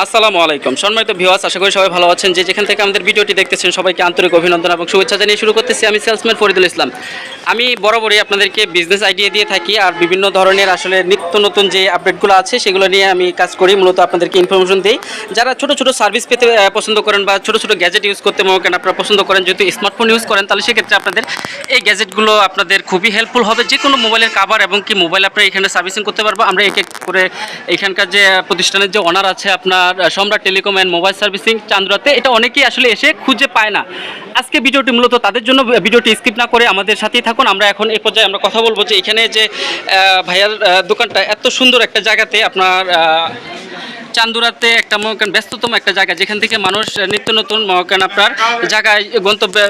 আসসালামু আলাইকুম। সম্মানিত ভিউয়ার্স, আশা করি সবাই ভালো আছেন। যে যেখান থেকে আমাদের ভিডিওটি দেখতেছেন, সবাইকে আন্তরিক অভিনন্দন এবং শুভেচ্ছা জানিয়ে শুরু করতেছি আমি সেলসম্যান ফরিদুল ইসলাম। আমি বরাবরই আপনাদেরকে বিজনেস আইডিয়া দিয়ে থাকি আর বিভিন্ন ধরনের আসলে নিত্য নতুন যে আপডেটগুলো আছে, সেগুলো নিয়ে আমি কাজ করি। মূলত আপনাদেরকে ইনফরমেশন দিই। যারা ছোট ছোট সার্ভিস পেতে পছন্দ করেন বা ছোট ছোট গ্যাজেট ইউজ করতে মনে করেন, আপনারা পছন্দ করেন যদি স্মার্টফোন ইউজ করেন, তাহলে সেক্ষেত্রে আপনাদের এই গ্যাজেটগুলো আপনাদের খুবই হেল্পফুল হবে। যে কোনো মোবাইলের কাভার এবং কি মোবাইল আপনারা এখানে সার্ভিসিং করতে পারব। আমরা এক এক করে এখানকার যে প্রতিষ্ঠানের যে অনার আছে, আপনার Samrat telecom and mobile servicing চান্দ্রাতে, এটা অনেকেই আসলে এসে খুঁজে পায় না। আজকে ভিডিওটি মূলত তাদের জন্য, ভিডিওটি স্কিপ না করে আমাদের সাথেই থাকুন। আমরা এখন এ পর্যায়ে আমরা কথা বলব যে এখানে যে ভাইয়ার দোকানটা এত সুন্দর একটা জায়গাতে আপনার চান্দুরাতে একটা মহাকান, ব্যস্ততম একটা জায়গা, যেখান থেকে মানুষ নিত্য নতুন মহাকান আপনার জায়গায় গন্তব্যে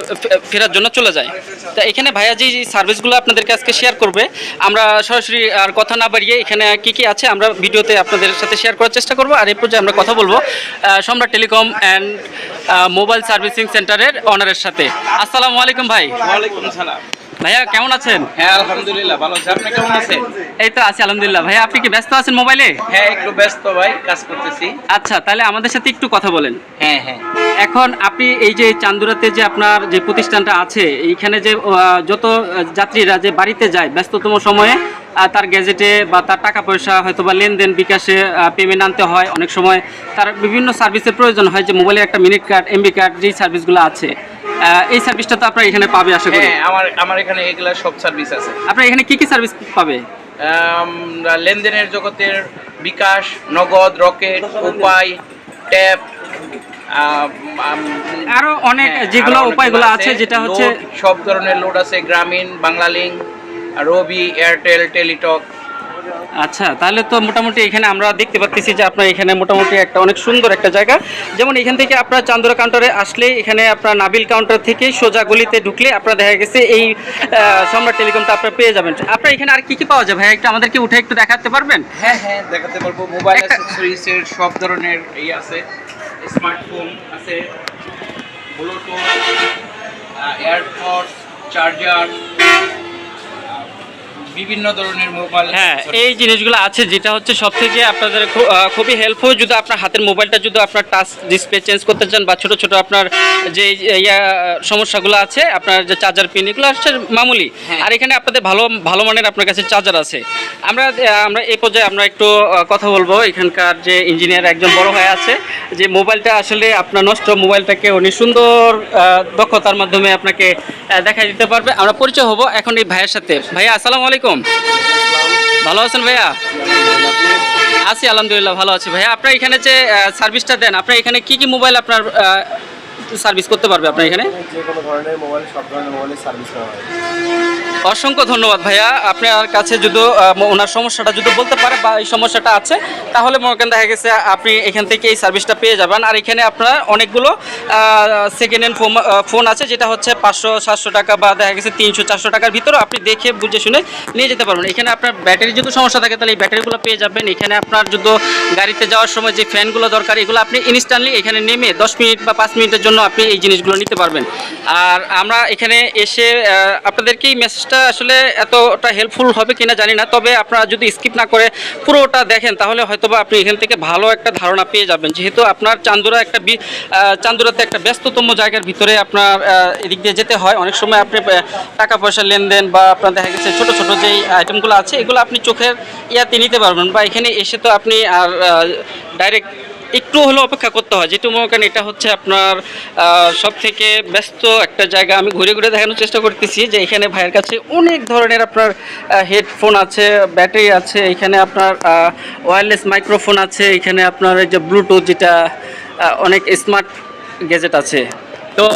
ফেরার জন্য চলে যায়। তা এখানে ভাইয়া যে সার্ভিসগুলো আপনাদেরকে আজকে শেয়ার করবে, আমরা সরাসরি আর কথা না বাড়িয়ে এখানে কি কি আছে, আমরা ভিডিওতে আপনাদের সাথে শেয়ার করার চেষ্টা করব। আর এই পর্যায়ে আমরা কথা বলব সম্রাট টেলিকম অ্যান্ড মোবাইল সার্ভিসিং সেন্টারের অনারের সাথে। আসসালামু আলাইকুম ভাই। ওয়ালাইকুম সালাম। ভাইয়া কেমন আছেন? হ্যাঁ আলহামদুলিল্লাহ ভালো আছে। আপনি কেমন আছেন? এই তো আছি আলহামদুলিল্লাহ। ভাইয়া আপনি কি ব্যস্ত আছেন মোবাইলে? হ্যাঁ একটু ব্যস্ত ভাই কাজ করতেছি। আচ্ছা তাহলে আমাদের সাথে একটু কথা বলেন। হ্যাঁ হ্যাঁ। এখন আপনি এই যে চান্দুরাতে যে আপনার যে প্রতিষ্ঠানটা আছে এইখানে যে যত যাত্রীরা যে বাড়িতে যায় ব্যস্ততম সময়ে তার গ্যাজেটে বা তার টাকা পয়সা হয়তো বা লেনদেন বিকাশে পেমেন্ট আনতে হয়। অনেক সময় তার বিভিন্ন সার্ভিসের প্রয়োজন হয় যে মোবাইলের একটা মিনিট কার্ড এমবি কার্ড যেই সার্ভিসগুলো আছে। এই সার্ভিসটা তো আপনারা এখানে পাবে আশা করি। হ্যাঁ আমার আমার এখানে এগুলা সব সার্ভিস আছে। আপনার এখানে কি কি সার্ভিস পাবে? লেনদেনের জগতের বিকাশ নগদ রকেট উপায় ট্যাপ আরও অনেক হ্যাঁ, যেগুলো উপায়গুলো আছে যেটা হচ্ছে সব ধরনের লোড আছে গ্রামীণ বাংলালিংক রবি এয়ারটেল টেলিটক আচ্ছা তাহলে তো মোটামুটি এখানে আমরা দেখতে পাচ্ছি যে আপনার এখানে মোটামুটি একটা অনেক সুন্দর একটা জায়গা। যেমন এখান থেকে আপনার চান্দরা কাউন্টারে আসলে এখানে আপনার নাবিল কাউন্টার থেকে সোজা গলিতে ঢুকলে আপনার দেখা গেছে এই সম্রাট টেলিকমটা আপনার পেয়ে যাবেন। আপনার এখানে আর কি কি পাওয়া যাবে? ভাই একটু আমাদেরকে উঠে একটু দেখাতে পারবেন? হ্যাঁ হ্যাঁ দেখাতে পারব। মোবাইল একটা- অ্যাক্সেসরিজ এর সব ধরনের এই আছে। স্মার্টফোন আছে ব্লুটুথ এয়ারপডস চার্জার বিভিন্ন ধরনের মোবাইল হ্যাঁ এই জিনিসগুলো আছে যেটা হচ্ছে সব থেকে আপনাদের খুবই হেল্পফুল যদি আপনার হাতের মোবাইলটা যদি আপনার টাচ ডিসপ্লে চেঞ্জ করতে চান বা ছোটো ছোটো আপনার যে ইয়া সমস্যাগুলো আছে আপনার যে চার্জার পিন এগুলো হচ্ছে মামুলি। হ্যাঁ। আর এখানে আপনাদের ভালো ভালো মানের আপনার কাছে চার্জার আছে। আমরা আমরা এই পর্যায়ে আমরা একটু কথা বলব। এখানকার যে ইঞ্জিনিয়ার একজন বড় হয়ে আছে যে মোবাইলটা আসলে আপনার নষ্ট মোবাইলটাকে উনি সুন্দর দক্ষতার মাধ্যমে আপনাকে দেখাই দিতে পারবে। আমরা পরিচয় হব এখন এই ভাইয়ের সাথে। ভাইয়া আসসালামু আলাইকুম। ভালো আছেন ভাইয়া? আছি, আলহামদুলিল্লাহ, ভালো আছি। ভাইয়া, আপনার এখানে যে সার্ভিসটা দেন, আপনার এখানে কি কি মোবাইল আপনার সার্ভিস করতে পারবে আপনার এখানে? যে কোনো ধরনের মোবাইল সব ধরনের মোবাইলের সার্ভিস করা হয়। অসংখ্য ধন্যবাদ ভাইয়া। আপনার কাছে যদি ওনার সমস্যাটা যদি বলতে পারে বা এই সমস্যাটা আছে তাহলে মনে করেন দেখা গেছে আপনি এখান থেকে এই সার্ভিসটা পেয়ে যাবেন। আর এখানে আপনার অনেকগুলো সেকেন্ড হ্যান্ড ফোন ফোন আছে যেটা হচ্ছে পাঁচশো সাতশো টাকা বা দেখা গেছে তিনশো চারশো টাকার ভিতরে আপনি দেখে বুঝে শুনে নিয়ে যেতে পারবেন। এখানে আপনার ব্যাটারি যদি সমস্যা থাকে তাহলে এই ব্যাটারিগুলো পেয়ে যাবেন। এখানে আপনার যদি গাড়িতে যাওয়ার সময় যে ফ্যানগুলো দরকার এগুলো আপনি ইনস্ট্যান্টলি এখানে নেমে দশ মিনিট বা পাঁচ মিনিটের জন্য আপনি এই জিনিসগুলো নিতে পারবেন। আর আমরা এখানে এসে আপনাদেরকে এই মেসেজটা আসলে এতটা হেল্পফুল হবে কিনা জানি না, তবে আপনারা যদি স্কিপ না করে পুরোটা দেখেন, তাহলে হয়তোবা আপনি এখান থেকে ভালো একটা ধারণা পেয়ে যাবেন। যেহেতু আপনার চান্দুরা একটা চান্দুরাতে একটা ব্যস্ততম জায়গার ভিতরে আপনার এদিক দিয়ে যেতে হয়। অনেক সময় আপনি টাকা পয়সা লেনদেন বা আপনার দেখা গেছে ছোটো ছোটো যেই আইটেমগুলো আছে, এগুলো আপনি চোখের ইয়াতে নিতে পারবেন বা এখানে এসে তো আপনি আর ডাইরেক্ট একটু হলো অপেক্ষা করতে হয়। যেটু মনে করেন এটা হচ্ছে আপনার সব থেকে ব্যস্ত একটা জায়গা। আমি ঘুরে ঘুরে দেখানোর চেষ্টা করতেছি যে এখানে ভাইয়ের কাছে অনেক ধরনের আপনার হেডফোন আছে ব্যাটারি আছে, এখানে আপনার ওয়্যারলেস মাইক্রোফোন আছে, এখানে আপনার যে ব্লুটুথ যেটা অনেক স্মার্ট গ্যাজেট আছে। তো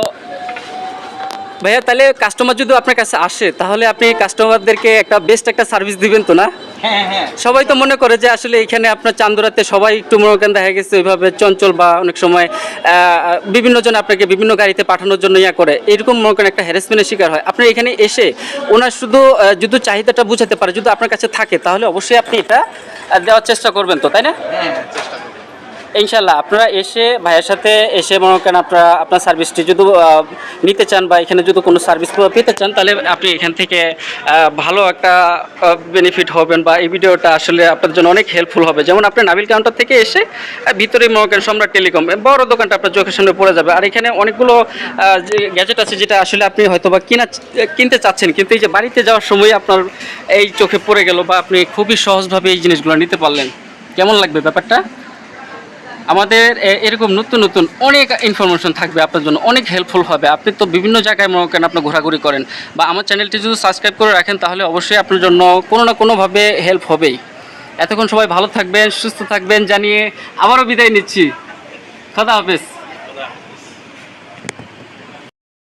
ভাইয়া তাহলে কাস্টমার যদি আপনার কাছে আসে তাহলে আপনি কাস্টমারদেরকে একটা বেস্ট একটা সার্ভিস দিবেন তো না? হ্যাঁ হ্যাঁ। সবাই তো মনে করে যে আসলে এখানে আপনার চান্দুরাতে সবাই একটু মনে করেন দেখা গেছে ওইভাবে চঞ্চল বা অনেক সময় বিভিন্ন জন আপনাকে বিভিন্ন গাড়িতে পাঠানোর জন্য ইয়া করে। এরকম মনে করেন একটা হ্যারাসমেন্টের শিকার হয়। আপনি এখানে এসে ওনার শুধু যদি চাহিদাটা বুঝাতে পারে যদি আপনার কাছে থাকে তাহলে অবশ্যই আপনি এটা দেওয়ার চেষ্টা করবেন তো তাই না? হ্যাঁ ইনশাল্লাহ আপনারা এসে ভাইয়ের সাথে এসে মনে করেন আপনারা আপনার সার্ভিসটি যদি নিতে চান বা এখানে যদি কোনো সার্ভিস পেতে চান, তাহলে আপনি এখান থেকে ভালো একটা বেনিফিট হবেন বা এই ভিডিওটা আসলে আপনার জন্য অনেক হেল্পফুল হবে। যেমন আপনি নাবিল কাউন্টার থেকে এসে ভিতরে মনে করেন সম্রাট টেলিকম বড় দোকানটা আপনার চোখের সামনে পড়ে যাবে। আর এখানে অনেকগুলো যে গ্যাজেট আছে যেটা আসলে আপনি হয়তো বা কিনা, কিনতে চাচ্ছেন, কিন্তু এই যে বাড়িতে যাওয়ার সময় আপনার এই চোখে পড়ে গেল বা আপনি খুবই সহজভাবে এই জিনিসগুলো নিতে পারলেন। কেমন লাগবে ব্যাপারটা? আমাদের এরকম নতুন নতুন অনেক ইনফরমেশন থাকবে আপনার জন্য, অনেক হেল্পফুল হবে। আপনি তো বিভিন্ন জায়গায় মনে করেন আপনি ঘোরাঘুরি করেন বা আমার চ্যানেলটি যদি সাবস্ক্রাইব করে রাখেন তাহলে অবশ্যই আপনার জন্য কোনো না কোনোভাবে হেল্প হবেই। এতক্ষণ সবাই ভালো থাকবেন, সুস্থ থাকবেন, জানিয়ে আবারও বিদায় নিচ্ছি। কথা হাফেজ।